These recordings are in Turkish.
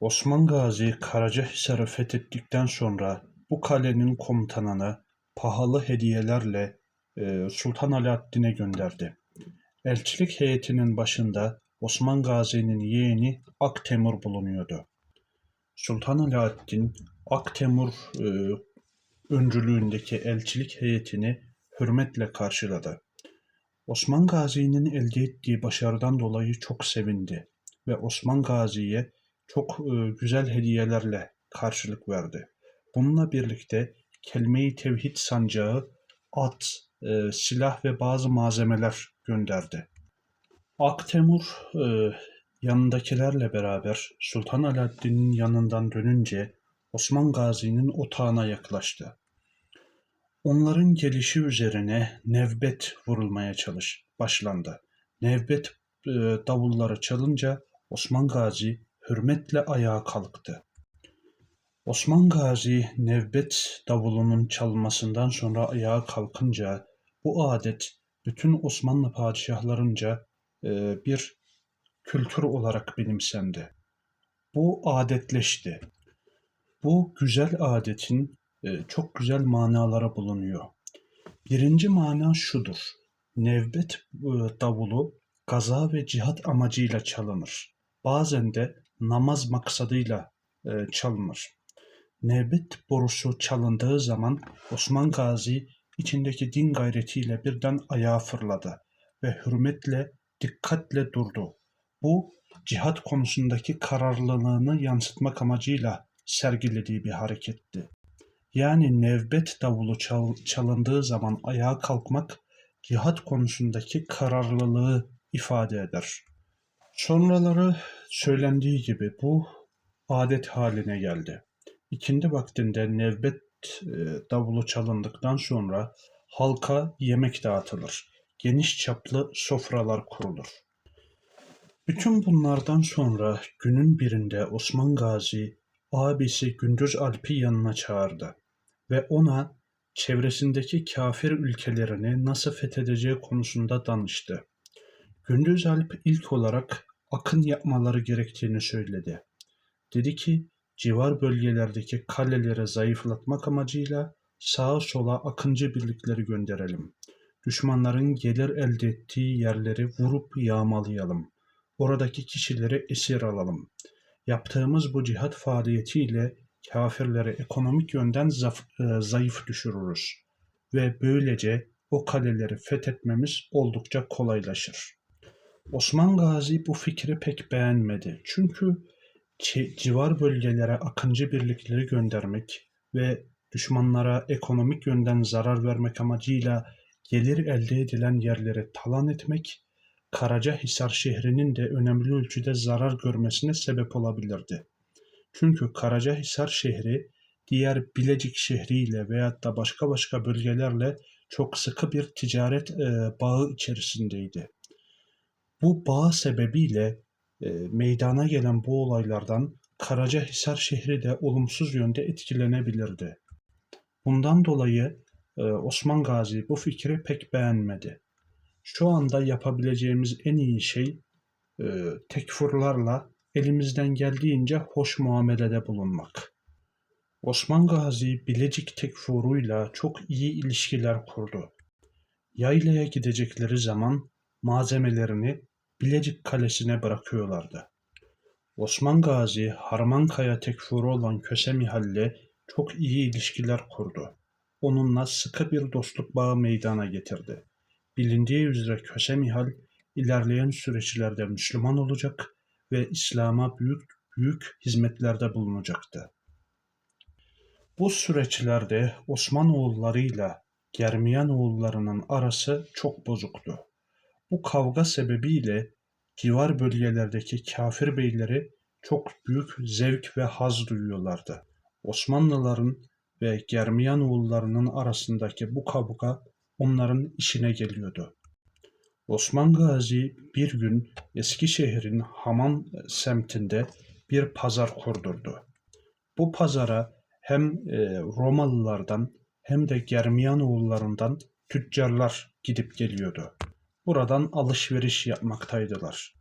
Osman Gazi Karacahisar'ı fethettikten sonra bu kalenin komutanını pahalı hediyelerle e, Sultan Alaaddin'e gönderdi. Elçilik heyetinin başında Osman Gazi'nin yeğeni Aktemur bulunuyordu. Sultan Alaaddin Aktemur e, öncülüğündeki elçilik heyetini hürmetle karşıladı. Osman Gazi'nin elde ettiği başarıdan dolayı çok sevindi ve Osman Gazi'ye çok e, güzel hediyelerle karşılık verdi. Bununla birlikte kelime-i tevhid sancağı, at, e, silah ve bazı malzemeler gönderdi. Aktemur e, yanındakilerle beraber Sultan Alaaddin'in yanından dönünce Osman Gazi'nin otağına yaklaştı. Onların gelişi üzerine nevbet vurulmaya çalış başlandı. Nevbet e, davulları çalınca Osman Gazi hürmetle ayağa kalktı. Osman Gazi nevbet davulunun çalmasından sonra ayağa kalkınca bu adet bütün Osmanlı padişahlarınca e, bir kültür olarak benimsendi. Bu adetleşti. Bu güzel adetin e, çok güzel manaları bulunuyor. Birinci mana şudur. Nevbet e, davulu gaza ve cihat amacıyla çalınır. Bazen de namaz maksadıyla e, çalınır. Nevbet borusu çalındığı zaman Osman Gazi içindeki din gayretiyle birden ayağa fırladı ve hürmetle, dikkatle durdu. Bu cihat konusundaki kararlılığını yansıtmak amacıyla sergilediği bir hareketti. Yani nevbet davulu çal, çalındığı zaman ayağa kalkmak cihat konusundaki kararlılığı ifade eder. Sonraları söylendiği gibi bu adet haline geldi. İkindi vaktinde nevbet e, davulu çalındıktan sonra halka yemek dağıtılır. Geniş çaplı sofralar kurulur. Bütün bunlardan sonra günün birinde Osman Gazi abisi Gündüz Alp'i yanına çağırdı ve ona çevresindeki kafir ülkelerini nasıl fethedeceği konusunda danıştı. Gündüz Alp ilk olarak akın yapmaları gerektiğini söyledi. Dedi ki civar bölgelerdeki kaleleri zayıflatmak amacıyla sağa sola akıncı birlikleri gönderelim. Düşmanların gelir elde ettiği yerleri vurup yağmalayalım. Oradaki kişileri esir alalım. Yaptığımız bu cihat faaliyetiyle kafirleri ekonomik yönden zaf, e, zayıf düşürürüz ve böylece o kaleleri fethetmemiz oldukça kolaylaşır. Osman Gazi bu fikri pek beğenmedi. Çünkü civar bölgelere akıncı birlikleri göndermek ve düşmanlara ekonomik yönden zarar vermek amacıyla gelir elde edilen yerleri talan etmek, Karacahisar şehrinin de önemli ölçüde zarar görmesine sebep olabilirdi. Çünkü Karacahisar şehri diğer Bilecik şehriyle veyahut da başka başka bölgelerle çok sıkı bir ticaret bağı içerisindeydi. Bu bağ sebebiyle e, meydana gelen bu olaylardan Karacahisar şehri de olumsuz yönde etkilenebilirdi. Bundan dolayı e, Osman Gazi bu fikri pek beğenmedi. Şu anda yapabileceğimiz en iyi şey e, tekfurlarla elimizden geldiğince hoş muamelede bulunmak. Osman Gazi Bilecik tekfuruyla çok iyi ilişkiler kurdu. Yaylaya gidecekleri zaman malzemelerini Bilecik Kalesi'ne bırakıyorlardı. Osman Gazi, Harmankaya tekfuru olan Köse Mihal'le çok iyi ilişkiler kurdu. Onunla sıkı bir dostluk bağı meydana getirdi. Bilindiği üzere Köse Mihal, ilerleyen süreçlerde Müslüman olacak ve İslam'a büyük büyük hizmetlerde bulunacaktı. Bu süreçlerde Osmanoğullarıyla Germiyan oğullarının arası çok bozuktu. Bu kavga sebebiyle civar bölgelerdeki kafir beyleri çok büyük zevk ve haz duyuyorlardı. Osmanlıların ve Germiyan oğullarının arasındaki bu kavga onların işine geliyordu. Osman Gazi bir gün Eskişehir'in Haman semtinde bir pazar kurdurdu. Bu pazara hem e, Romalılardan hem de Germiyan oğullarından tüccarlar gidip geliyordu buradan alışveriş yapmaktaydılar.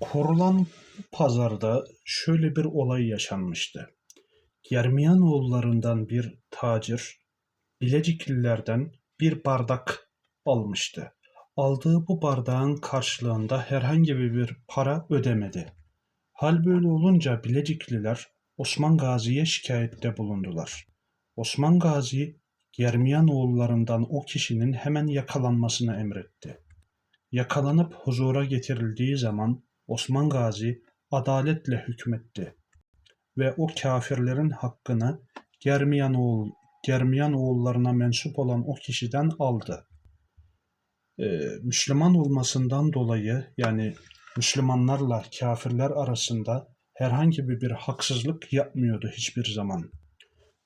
Kurulan bu pazarda şöyle bir olay yaşanmıştı. Germiyanoğullarından bir tacir Bileciklilerden bir bardak almıştı. Aldığı bu bardağın karşılığında herhangi bir para ödemedi. Hal böyle olunca Bilecikliler Osman Gazi'ye şikayette bulundular. Osman Gazi Germiyanoğullarından o kişinin hemen yakalanmasını emretti. Yakalanıp huzura getirildiği zaman Osman Gazi adaletle hükmetti ve o kâfirlerin hakkını Germiyanoğul, Germiyanoğullarına mensup olan o kişiden aldı. Ee, Müslüman olmasından dolayı yani Müslümanlarla kâfirler arasında herhangi bir, bir haksızlık yapmıyordu hiçbir zaman.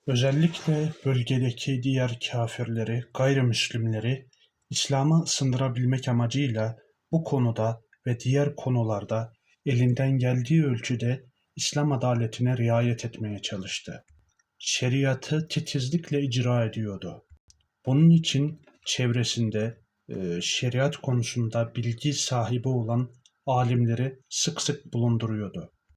Özellikle bölgedeki diğer kâfirleri, gayrimüslimleri İslam'a ısındırabilmek amacıyla bu konuda ve diğer konularda elinden geldiği ölçüde İslam adaletine riayet etmeye çalıştı. Şeriatı titizlikle icra ediyordu. Bunun için çevresinde e, şeriat konusunda bilgi sahibi olan alimleri sık sık bulunduruyordu.